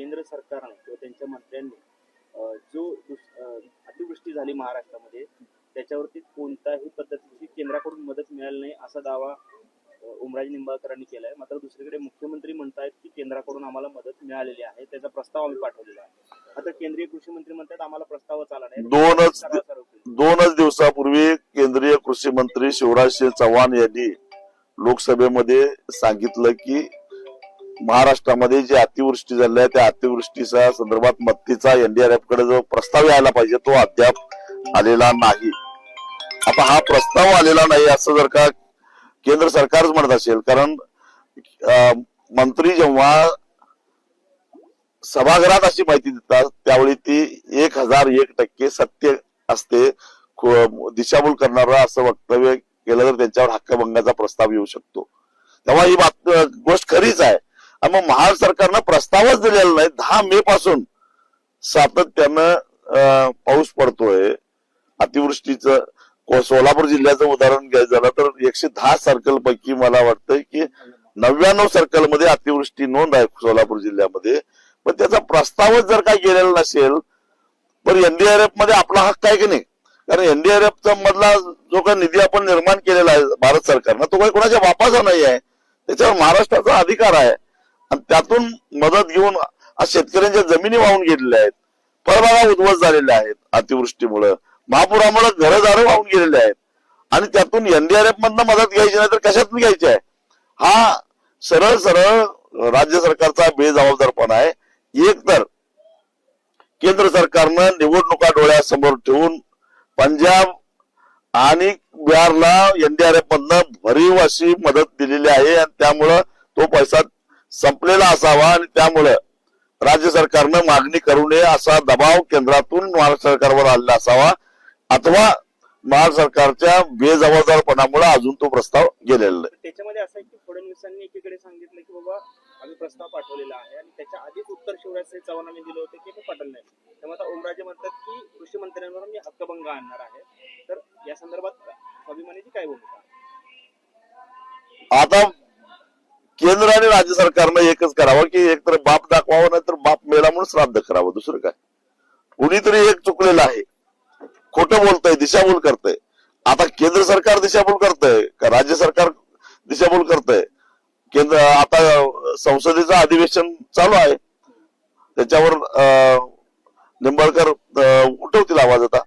केंद्र सरकारने किंवा त्यांच्या मंत्र्यांनी जो अतिवृष्टी झाली महाराष्ट्रामध्ये त्याच्यावरती कोणत्याही पद्धतीची केंद्राकडून मदत मिळाली नाही असा दावा अं, ओमराजे निंबाळकरांनी केलाय. मात्र दुसरीकडे मुख्यमंत्री म्हणतायत की केंद्राकडून आम्हाला मदत मिळालेली आहे त्याचा प्रस्ताव आम्ही पाठवलेला आहे. आता केंद्रीय कृषी मंत्री म्हणतात आम्हाला प्रस्तावच आला नाही. दोनच. दोनच दिवसापूर्वी केंद्रीय कृषी मंत्री शिवराज सिंह चव्हाण यांनी लोकसभेमध्ये सांगितलं की महाराष्ट्रामध्ये जी अतिवृष्टी झाली आहे त्या अतिवृष्टीच्या संदर्भात मदतीचा एनडीआरएफकडे जो प्रस्ताव यायला पाहिजे तो अद्याप आलेला नाही. आता हा प्रस्ताव आलेला नाही असं जर का केंद्र सरकारच म्हणत असेल कारण मंत्री जेव्हा सभागृहात अशी माहिती देतात त्यावेळी ती एक हजार एक टक्के सत्य असते दिशाभूल करणारं असं वक्तव्य केलं तर त्यांच्यावर हक्कभंगाचा प्रस्ताव येऊ शकतो. तेव्हा ही बात गोष्ट खरीच आहे. आणि मग महाड सरकारनं प्रस्तावच दिलेला नाही. दहा मे पासून सातत्यानं पाऊस पडतोय. अतिवृष्टीचं सोलापूर जिल्ह्याचं उदाहरण घ्यायचं झालं तर एकशे दहा सर्कल पैकी मला वाटतंय की नव्याण्णव सर्कलमध्ये अतिवृष्टी नोंद आहे सोलापूर जिल्ह्यामध्ये. पण त्याचा प्रस्तावच जर काही गेलेला नसेल तर एनडीआरएफमध्ये आपला हक्क आहे की नाही? कारण एनडीआरएफचा मधला जो काही निधी आपण निर्माण केलेला आहे भारत सरकारनं तो काही कोणाच्या बापाचा नाही आहे. त्याच्यावर महाराष्ट्राचा अधिकार आहे. आणि त्यातून मदत घेऊन आज शेतकऱ्यांच्या जमिनी वाहून गेलेल्या आहेत. फळबागा उद्ध्वस्त झालेल्या आहेत अतिवृष्टीमुळं. महापुरामुळे घरदारं वाहून गेलेले आहेत. आणि त्यातून एनडीआरएफ मधनं मदत घ्यायची नाही तर कशातून घ्यायची आहे? हा सरळ सरळ राज्य सरकारचा बेजबाबदारपणा आहे. एक तर केंद्र सरकारनं निवडणुका डोळ्यासमोर ठेवून पंजाब आणि बिहारला एनडीआरएफ मधनं भरीव अशी मदत दिलेली आहे आणि त्यामुळं तो पैसा संपलेला असावा आणि त्यामुळं राज्य सरकारनं मागणी करू नये असा दबाव केंद्रातून महाराष्ट्र सरकारवर आलेला असावा अथवा महाराष्ट्र सरकारच्या बेजबाबदारपणामुळे अजून तो प्रस्ताव गेलेला नाही. त्याच्यामध्ये असं आहे की फडणवीसांनी एकीकडे सांगितलं की बाबा आम्ही प्रस्ताव पाठवलेला आहे आणि त्याच्या आधीच उत्तर शिवराज चव्हाणांनी दिलं होतं की ते पाठवलं नाही. त्यामुळे आता ओमराजे म्हणतात की कृषी मंत्र्यांवर मी हक्कभंग आणणार आहे. तर या संदर्भात स्वाभिमानीची काय भूमिका आता केंद्र आणि राज्य सरकारनं एकच करावं की एकतर बाप दाखवावं नाही तर बाप मेला म्हणून श्राद्ध करावं. दुसरं काय? कुणीतरी एक चुकलेलं आहे. खोटं बोलतंय दिशाभूल करतंय. आता केंद्र सरकार दिशाभूल करतंय का राज्य सरकार दिशाभूल करतंय? केंद्र आता संसदेचं अधिवेशन चालू आहे. त्याच्यावर अं, निंबाळकर उठवतील आवाज आता.